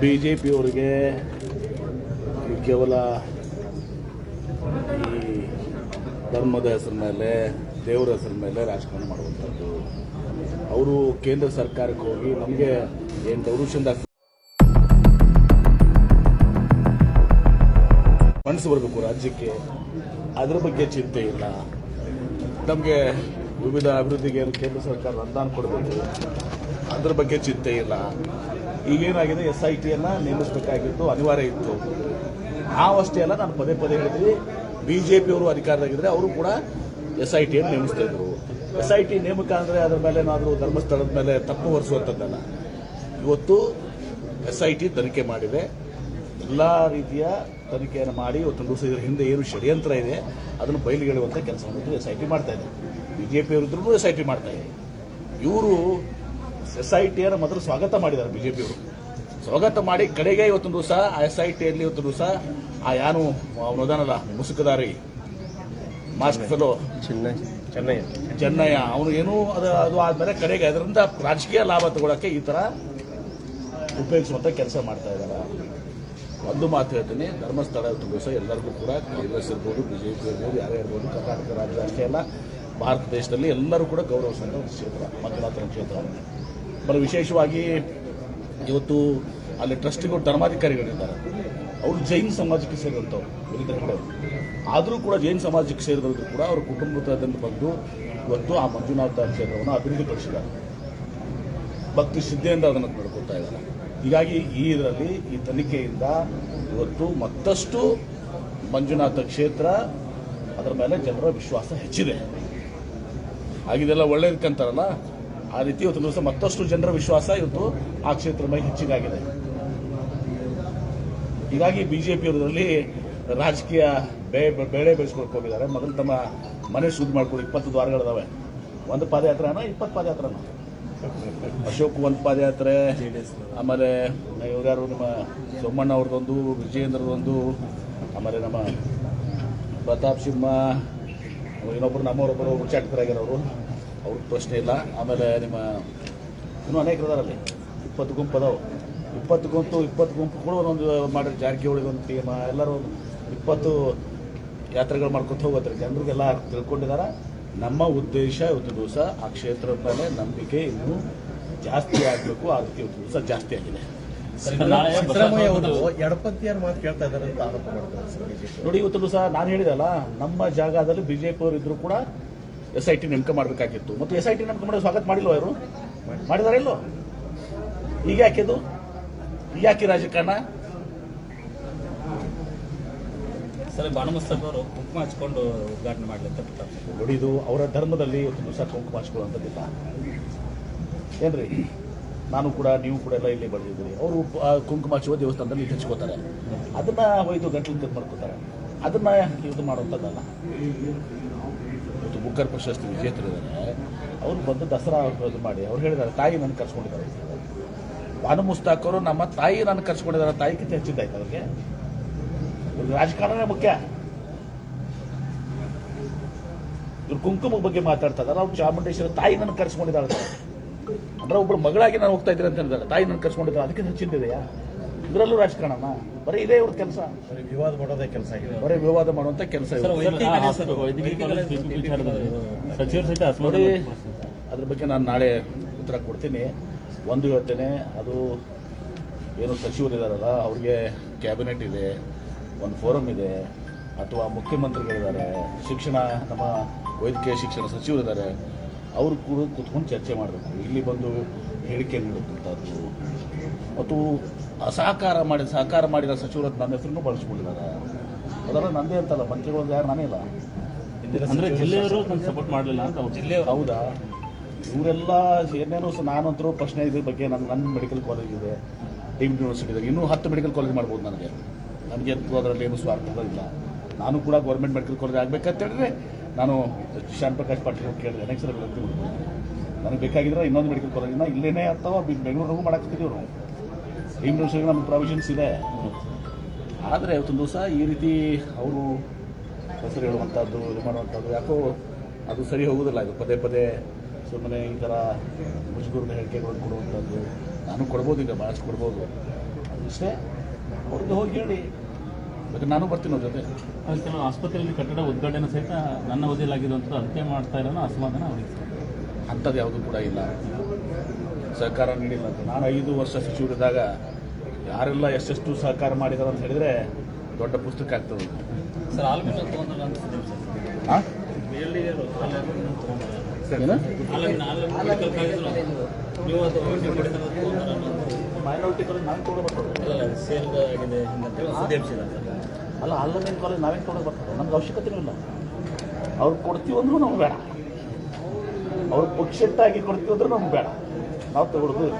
B J ಪಿಯವರಿಗೆ ಕೇವಲ ಈ ಧರ್ಮದ ಹೆಸರ ಮೇಲೆ, ದೇವರ ಹೆಸರ ಮೇಲೆ ರಾಜಕಾರಣ ಮಾಡುವಂಥದ್ದು. ಅವರು ಕೇಂದ್ರ ಸರ್ಕಾರಕ್ಕೆ ಹೋಗಿ ನಮಗೆ ಏನು ದೌರುಷಂದ ಫಂಡ್ಸ್ ಬರಬೇಕು ರಾಜ್ಯಕ್ಕೆ. ಅದರ ಬಗ್ಗೆ ಚಿಂತೆ ಇಲ್ಲ. ನಮಗೆ ವಿವಿಧ ಅಭಿವೃದ್ಧಿಗೆ ಕೇಂದ್ರ ಸರ್ಕಾರ ಅನುದಾನ ಕೊಡಬೇಕು. ಅದ್ರ ಬಗ್ಗೆ ಚಿಂತೆ ಇಲ್ಲ. ಈಗೇನಾಗಿದೆ ಎಸ್ ಐ ಟಿಯನ್ನು ನೇಮಿಸಬೇಕಾಗಿತ್ತು ಅನಿವಾರ್ಯ ಇತ್ತು. ನಾವಷ್ಟೇ ಅಲ್ಲ, ನಾನು ಪದೇ ಪದೇ ಹೇಳಿದ್ವಿ ಬಿ ಜೆ ಪಿಯವರು ಅಧಿಕಾರದಾಗಿದ್ದರೆ ಅವರು ಕೂಡ ಎಸ್ ಐ ಟಿಯನ್ನು ನೇಮಿಸ್ತಾ ಇದ್ರು. ಎಸ್ ಐ ಟಿ ನೇಮಕ ಅಂದರೆ ಅದ್ರ ಮೇಲೆ ಏನಾದರೂ ಧರ್ಮಸ್ಥಳದ ಮೇಲೆ ತಪ್ಪು ಹೊರಿಸುವಂಥದ್ದಲ್ಲ. ಇವತ್ತು ಎಸ್ ಐ ಟಿ ತನಿಖೆ ಮಾಡಿದೆ. ಎಲ್ಲ ರೀತಿಯ ತನಿಖೆಯನ್ನು ಮಾಡಿ, ಇವತ್ತು ದಿವಸ ಇದರ ಹಿಂದೆ ಏನು ಷಡ್ಯಂತ್ರ ಇದೆ, ಅದನ್ನು ಬಯಲಿಗೆಳುವಂಥ ಕೆಲಸವನ್ನು ಎಸ್ ಐ ಟಿ ಮಾಡ್ತಾ ಇದೆ. ಬಿ ಜೆ ಪಿಯವರಿದ್ರೂ ಎಸ್ ಐ ಟಿ ಮಾಡ್ತಾ ಇದೆ. ಇವರು ಎಸ್ ಐ ಟಿಯನ್ನು ಮೊದಲು ಸ್ವಾಗತ ಮಾಡಿದ್ದಾರೆ ಬಿಜೆಪಿಯವರು. ಜೆ ಪಿಯವರು ಸ್ವಾಗತ ಮಾಡಿ ಕಡೆಗೆ ಇವತ್ತೊಂದು ದಿವಸ ಆ ಎಸ್ ಐ ಟಿಯಲ್ಲಿ ಇವತ್ತು ದಿವಸ ಆ ಯಾನು ಅವನು ಅದಾನಲ್ಲ ಮುಸುಕದಾರಿ ಮಾಸ್ಕ್ ಫೆಲೋ ಚೆನ್ನೈ. ಚೆನ್ನೈ. ಚೆನ್ನಯ್ಯ ಅವನು ಏನು ಅದು ಅದು ಆದಮೇಲೆ ಕಡೆಗೆ ಅದರಿಂದ ರಾಜಕೀಯ ಲಾಭ ತಗೊಳಕ್ಕೆ ಈ ತರ ಉಪಯೋಗಿಸುವಂತ ಕೆಲಸ ಮಾಡ್ತಾ ಇದ್ದಾರೆ. ಒಂದು ಮಾತು ಹೇಳ್ತೀನಿ ಧರ್ಮಸ್ಥಳ ಇವತ್ತು ದಿವಸ ಎಲ್ಲರಿಗೂ ಕೂಡ ಕಾಂಗ್ರೆಸ್ ಇರ್ಬೋದು ಬಿಜೆಪಿ ಇರ್ಬೋದು ಯಾರೇ ಇರ್ಬೋದು ಕರ್ನಾಟಕ ರಾಜ್ಯ ಅಷ್ಟೇ ಅಲ್ಲ ಭಾರತ ದೇಶದಲ್ಲಿ ಎಲ್ಲರೂ ಕೂಡ ಗೌರವಿಸುವಂಥ ಒಂದು ಕ್ಷೇತ್ರ ಮತದಾತರ ಕ್ಷೇತ್ರ. ಬರೀ ವಿಶೇಷವಾಗಿ ಇವತ್ತು ಅಲ್ಲಿ ಟ್ರಸ್ಟಿಗಳು ಧರ್ಮಾಧಿಕಾರಿಗಳಿದ್ದಾರೆ. ಅವರು ಜೈನ್ ಸಮಾಜಕ್ಕೆ ಸೇರಿದಂಥವ್ರು ವಿರುದ್ಧ ಕಡೆ. ಆದರೂ ಕೂಡ ಜೈನ್ ಸಮಾಜಕ್ಕೆ ಸೇರಿದವರು ಕೂಡ ಅವರ ಕುಟುಂಬದಿಂದ ಬಂದು ಇವತ್ತು ಆ ಮಂಜುನಾಥ ಕ್ಷೇತ್ರವನ್ನು ಅಭಿವೃದ್ಧಿಪಡಿಸಿದ್ದಾರೆ. ಭಕ್ತಿ ಶ್ರದ್ಧೆಯಿಂದ ಅದನ್ನು ನಡ್ಕೊತಾ ಇದ್ದಾರೆ. ಹೀಗಾಗಿ ಈ ಇದರಲ್ಲಿ ಈ ತನಿಖೆಯಿಂದ ಇವತ್ತು ಮತ್ತಷ್ಟು ಮಂಜುನಾಥ ಕ್ಷೇತ್ರ ಅದರ ಮೇಲೆ ಜನರ ವಿಶ್ವಾಸ ಹೆಚ್ಚಿದೆ. ಆಗಿದೆಲ್ಲ ಒಳ್ಳೇದಕ್ಕಂತಾರಲ್ಲ ಆ ರೀತಿ ಇವತ್ತು ದಿವಸ ಮತ್ತಷ್ಟು ಜನರ ವಿಶ್ವಾಸ ಇವತ್ತು ಆ ಕ್ಷೇತ್ರ ಮೇಲೆ ಹೆಚ್ಚಿಗಾಗಿದೆ. ಹೀಗಾಗಿ ಬಿಜೆಪಿಯವರಲ್ಲಿ ರಾಜಕೀಯ ಬೇಳೆ ಬೆಳೆ ಬೆಳೆಸ್ಕೊಳಕ್ ಹೋಗಿದ್ದಾರೆ. ಮೊದಲು ತಮ್ಮ ಮನೆ ಶುದ್ಧ ಮಾಡ್ಕೊಂಡು, ಇಪ್ಪತ್ತು ದ್ವಾರಗಳಿದಾವೆ. ಒಂದು ಪಾದಯಾತ್ರೆನ, ಇಪ್ಪತ್ತು ಪಾದಯಾತ್ರೆನ? ಅಶೋಕ್ ಒಂದು ಪಾದಯಾತ್ರೆ, ಆಮೇಲೆ ಇವ್ರ್ಯಾರು ನಮ್ಮ ಸೋಮಣ್ಣ ಅವ್ರದ್ದೊಂದು, ವಿಜಯೇಂದ್ರದೊಂದು, ಆಮೇಲೆ ನಮ್ಮ ಪ್ರತಾಪ್ ಸಿಂಹ ಇನ್ನೊಬ್ಬರು ನಮ್ಮವರೊಬ್ಬರು ಉಚ್ಚಾಟಕರಾಗಿರೋರು ಅವ್ರ ಪ್ರಶ್ನೆ ಇಲ್ಲ. ಆಮೇಲೆ ನಿಮ್ಮ ಇನ್ನೂ ಅನೇಕರು ಅದಾರಲ್ಲಿ ಇಪ್ಪತ್ತು ಗುಂಪು ಅದಾವೆ. ಇಪ್ಪತ್ತು ಗುಂಪು ಇಪ್ಪತ್ತು ಗುಂಪು ಕೂಡ ಒಂದೊಂದು ಮಾಡಿರಿ ಜಾರಕಿಹೊಳಿಗೊಂದು ಟೀಮ ಎಲ್ಲರೂ ಇಪ್ಪತ್ತು ಯಾತ್ರೆಗಳು ಮಾಡ್ಕೊತ ಹೋಗೋತಾರೆ. ಜನರಿಗೆಲ್ಲ ತಿಳ್ಕೊಂಡಿದ್ದಾರೆ ನಮ್ಮ ಉದ್ದೇಶ ಇವತ್ತು ದಿವಸ ಆ ಕ್ಷೇತ್ರದ ಮೇಲೆ ನಂಬಿಕೆ ಇನ್ನೂ ಜಾಸ್ತಿ ಆಗಬೇಕು. ಅದಕ್ಕೆ ಇವತ್ತು ದಿವಸ ಜಾಸ್ತಿ ಆಗಿದೆ. ಸಿದ್ದರಾಮಯ್ಯ ಅವರು ಎಡಪಂಥೀಯರ ಮಾತು ಕೇಳ್ತಾ ಇದ್ದಾರೆ ಅಂತ ಆರೋಪ ಮಾಡ್ತಾರೆ ಸರ್ ಬಿಜೆಪಿ. ನೋಡಿ ಇವತ್ತು ಸಹ ನಾನು ಹೇಳಿದಲ್ಲ ನಮ್ಮ ಜಾಗದಲ್ಲಿ ಬಿಜೆಪಿ ಅವರು ಇದ್ರು ಕೂಡ ಎಸ್ ಐ ಟಿ ನೇಮಕ ಮಾಡಬೇಕಾಗಿತ್ತು. ಮತ್ತು ಎಸ್ ಐ ಟಿ ನೇಮಕ ಮಾಡಿ ಸ್ವಾಗತ ಮಾಡಿಲ್ಲ ಅವರು ಮಾಡಿದಾರೆ ಇಲ್ಲೋ ಈಗ ಯಾಕೆದು ಈಗ ಯಾಕೆ ರಾಜಕಾರಣ? ಸರ್ ಬಾಣಮಸ್ತವರು ಅವರು ಕುಂಕುಮ ಹಚ್ಕೊಂಡು ಉದ್ಘಾಟನೆ ಮಾಡಲಿ. ನೋಡಿ ಇದು ಅವರ ಧರ್ಮದಲ್ಲಿ ಇವತ್ತು ದಿವಸ ಕುಂಕುಮ ಹಚ್ಕೊಳ್ಳುವಂಥದ್ದಿಲ್ಲ. ಏನ್ರಿ? ನಾನು ಕೂಡ, ನೀವು ಕೂಡ ಎಲ್ಲ ಇಲ್ಲಿ ಬರೆದಿದ್ದೀರಿ ಅವರು ಕುಂಕುಮ ಶಿವ ದೇವಸ್ಥಾನದಲ್ಲಿ ಇಲ್ಲಿ ಹಚ್ಕೋತಾರೆ. ಅದನ್ನ ಒಯ್ದು ಗಂಟಲು ತೆಗೆದು ಮಾಡ್ಕೋತಾರೆ. ಅದನ್ನ ಇದು ಮಾಡುವಂಥದ್ದಲ್ಲ. ಇವತ್ತು ಬುಕ್ಕರ್ ಪ್ರಶಸ್ತಿ ವಿಜೇತರಿದ್ದಾರೆ. ಅವ್ರು ಬಂದು ದಸರಾ ಇದು ಮಾಡಿ, ಅವ್ರು ಹೇಳಿದ್ದಾರೆ, ತಾಯಿ ನನ್ನ ಕರ್ಸ್ಕೊಂಡಿದ್ದಾರೆ. ಭಾನು ಮುಸ್ತಾಕ್ ಅವರು ನಮ್ಮ ತಾಯಿ ನಾನು ಕರ್ಸ್ಕೊಂಡಿದ್ದಾರೆ ತಾಯಿಗಿಂತ ಹೆಚ್ಚಿದ್ದಾಯ್ತು ಅವ್ರಿಗೆ. ರಾಜಕಾರಣನೇ ಮುಖ್ಯ. ಇವ್ರು ಕುಂಕುಮ ಬಗ್ಗೆ ಮಾತಾಡ್ತಾ ಇದ್ದಾರೆ. ಅವ್ರು ಚಾಮುಂಡೇಶ್ವರ ತಾಯಿ ನನ್ನ ಕರ್ಸ್ಕೊಂಡಿದ್ದಾರೆ. ಅಂದ್ರೆ ಒಬ್ಬರು ಮಗಳಾಗಿ ನಾನು ಹೋಗ್ತಾ ಇದ್ದೀನಿ ಅಂತ ಹೇಳಿದಾರೆ ತಾಯಿ ನನ್ನ ಕರ್ಸ್ಕೊಂಡಿದ್ರೆ ಅದಕ್ಕೆ ಹೆಚ್ಚಿದ್ದಿದೆಯಾ ಇದರಲ್ಲೂ ರಾಜಕಾರಣನ ಬರೀ ಇದೇ ಇವ್ರ ಕೆಲಸ. ಬರೀ ವಿವಾದ ಮಾಡೋದೇ ಕೆಲಸ ಆಗಿದೆ. ಬರೀ ವಿವಾದ ಮಾಡುವಂತ ಕೆಲಸ ನೋಡಿ ಅದ್ರ ಬಗ್ಗೆ ನಾನು ನಾಳೆ ಉತ್ತರ ಕೊಡ್ತೀನಿ. ಒಂದು ಹೇಳ್ತೇನೆ ಅದು ಏನು ಇದ್ದಾರಲ್ಲ ಅವ್ರಿಗೆ ಕ್ಯಾಬಿನೆಟ್ ಇದೆ ಒಂದು ಫೋರಮ್ ಇದೆ ಅಥವಾ ಮುಖ್ಯಮಂತ್ರಿಗಳಿದ್ದಾರೆ ಶಿಕ್ಷಣ ನಮ್ಮ ವೈದ್ಯಕೀಯ ಶಿಕ್ಷಣ ಸಚಿವರಿದ್ದಾರೆ. ಅವರು ಕೂಡ ಕುತ್ಕೊಂಡು ಚರ್ಚೆ ಮಾಡಬೇಕು. ಇಲ್ಲಿ ಬಂದು ಹೇಳಿಕೆ ನೀಡುವಂಥದ್ದು ಮತ್ತು ಸಹಕಾರ ಮಾಡಿ ಸಹಕಾರ ಮಾಡಿದ ಸಚಿವರು ನನ್ನ ಹೆಸರನ್ನು ಬಳಸ್ಕೊಂಡಿದ್ದಾರೆ. ಅದೆಲ್ಲ ನಂದೇ ಅಂತಲ್ಲ ಮಂತ್ರಿಗಳು ಯಾರು ನಾನೇ ಇಲ್ಲ ಅಂದರೆ ಜಿಲ್ಲೆಯವರು ನನಗೆ ಸಪೋರ್ಟ್ ಮಾಡಲಿಲ್ಲ ಅಂತ ಅವ್ರು ಜಿಲ್ಲೆಯವರು. ಹೌದಾ? ಇವರೆಲ್ಲ ಏನೇನೋ ಸಹ ನಾನಂತರೂ ಪ್ರಶ್ನೆ ಇದ್ರ ಬಗ್ಗೆ ನನ್ನ ನನ್ನ ಮೆಡಿಕಲ್ ಕಾಲೇಜ್ ಇದೆ ಡೀಮ್ಡ್ ಯೂನಿವರ್ಸಿಟಿ ಇದೆ. ಇನ್ನೂ ಹತ್ತು ಮೆಡಿಕಲ್ ಕಾಲೇಜ್ ಮಾಡ್ಬೋದು ನನಗೆ. ನನಗೆ ಅದರಲ್ಲಿ ಏನು ಸ್ವಾರ್ಥಗಳಿಲ್ಲ ನಾನು ಕೂಡ ಗೌರ್ಮೆಂಟ್ ಮೆಡಿಕಲ್ ಕಾಲೇಜ್ ಆಗ್ಬೇಕಂತ ಹೇಳಿದ್ರೆ ನಾನು ಶಾನ್ ಪ್ರಕಾಶ್ ಪಾಟೀಲ್ ಅವ್ರು ಕೇಳಿದೆ ನೆಕ್ಸ್ಟ್ ಮಾಡ್ತೀನಿ ನನಗೆ ಬೇಕಾಗಿದ್ರೆ ಇನ್ನೊಂದು ಮೆಡಿಕಲ್ ಕಾಲೇಜಿನ ಇಲ್ಲೇನೇ ಅಥವಾ ಬೆಂಗಳೂರಿಗೂ ಮಾಡಾಕ್ತಿದ್ದೀವಿ ನಾವು ಯೂನಿವರ್ಸಿಟಿಗೆ ನಮ್ಮ ಪ್ರಾವಿಷನ್ಸ್ ಇದೆ. ಆದರೆ ಇವತ್ತೊಂದು ದಿವಸ ಈ ರೀತಿ ಅವರು ಹೆಸರು ಹೇಳುವಂಥದ್ದು ಇದು ಮಾಡುವಂಥದ್ದು ಯಾಕೋ ಅದು ಸರಿ ಹೋಗೋದಿಲ್ಲ ಅದು ಪದೇ ಪದೇ ಸುಮ್ಮನೆ ಈ ಥರ ಮುಜುಗುರದ ಹೇಳಿಕೆಗಳನ್ನು ಕೊಡುವಂಥದ್ದು ನಾನು ಕೊಡ್ಬೋದು ಈಗ ಭಾಳಷ್ಟು ಕೊಡ್ಬೋದು. ಅಷ್ಟೇ ಅವ್ರಿಗೆ ಹೋಗಿ ಹೇಳಿ. ಬೇಕಾದ್ರೆ ನಾನು ಬರ್ತೀನಿ ಅವ್ರ ಜೊತೆ. ಅದು ಕೆಲವು ಆಸ್ಪತ್ರೆಯಲ್ಲಿ ಕಟ್ಟಡ ಉದ್ಘಾಟನೆ ಸಹಿತ ನನ್ನ ಅವಧಿಯಲ್ಲಾಗಿರುವಂಥ ಅದಕ್ಕೆ ಮಾಡ್ತಾ ಇರೋ ಅಸಮಾಧಾನ ಅವರಿಗೆ. ಅಂಥದ್ದು ಯಾವುದೂ ಕೂಡ ಇಲ್ಲ. ಸಹಕಾರ ನೀಡಿಲ್ಲ ಅಂತ. ನಾನು ಐದು ವರ್ಷ ಸಚಿವರಿದ್ದಾಗ ಯಾರೆಲ್ಲ ಎಷ್ಟೆಷ್ಟು ಸಹಕಾರ ಮಾಡಿದಾರೆ ಅಂತ ಹೇಳಿದರೆ ದೊಡ್ಡ ಪುಸ್ತಕ ಆಗ್ತದೆ. ಮೈನಾರಿಟಿ ಕಾಲೇಜ್ ನಾವೇನು ತೊಗೊಳ್ಬೇಕು ಅಲ್ಲ ಸೇಲ್ ಆಗಿದೆ ಹಿಂಗಂತೇಳಿ ಒಂದು ಸುದ್ದಿ ಹಬ್ಬಿಸಿದ್ದಾರೆ ಸರ್ ಅಲ್ಲ ಅಲ್ಲಮೇನು ಕಾಲೇಜ್ ನಾವೇನು ಕೊಡೋದು ಬರ್ತದೆ? ನಮ್ಗೆ ಅವಶ್ಯಕತೆನೂ ಇಲ್ಲ. ಅವ್ರು ಕೊಡ್ತೀವಿ ಅಂದ್ರೂ ನಮ್ಗೆ ಬೇಡ. ಅವ್ರು ಪುಕ್ಷಟ್ಟಾಗಿ ಕೊಡ್ತೀವಿ ಅಂದ್ರೆ ನಮ್ಗೆ ಬೇಡ. ನಾವು ತಗೊಳ್ಳೋದು ಇಲ್ಲ.